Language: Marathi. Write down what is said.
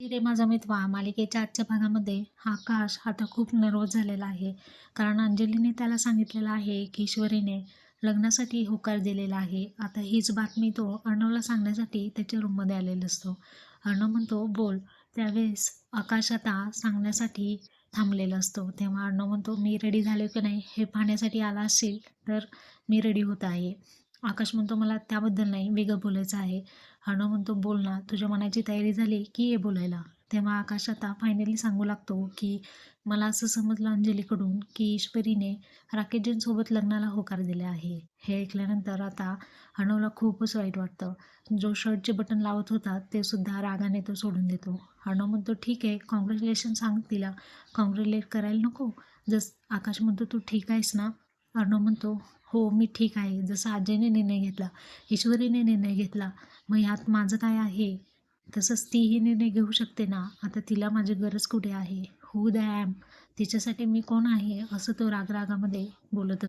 रे माझा मितवा मालिकेच्या आजच्या भागामध्ये आकाश आता खूप नर्वस झालेला आहे. कारण अंजलीने त्याला सांगितलेलं आहे की ईश्वरीने लग्नासाठी होकार दिलेला आहे. आता हीच बातमी तो अर्णवला सांगण्यासाठी त्याच्या रूममध्ये आलेला असतो. अर्णव म्हणतो बोल. त्यावेळेस आकाश आता सांगण्यासाठी थांबलेला असतो. तेव्हा अर्णव म्हणतो मी रेडी झालो की नाही? हे पाहण्यासाठी आला असेल तर मी रेडी होत आहे. आकाश म्हणतो मला त्याबद्दल नाही वेगळं बोलायचं आहे. अर्णव म्हणतो बोल ना तुझ्या मनाची तयारी झाली की ये बोलायला. तेव्हा आकाश आता फायनली सांगू लागतो की मला असं समजलं अंजलीकडून की ईश्वरीने राकेशजींसोबत लग्नाला होकार दिला आहे. हे ऐकल्यानंतर आता हणवला खूपच वाईट वाटतं. जो शर्टचे बटन लावत होता ते सुद्धा रागाने तो सोडून देतो. अर्णव म्हणतो ठीक आहे कॉंग्रॅच्युलेशन सांग तिला. कॉंग्रॅच्युलेट करायला नको. जस आकाश म्हणतो तू ठीक आहेस ना? अर्णव म्हणतो हो मी ठीक आहे. जसं आजीने निर्णय घेतला ईश्वरीने निर्णय घेतला मग यात माझं काय आहे? तसंच तीही निर्णय घेऊ शकते ना? आता तिला माझी गरज कुठे आहे? हू द ॲम तिच्यासाठी मी कोण आहे? असं तो रागरागामध्ये बोलत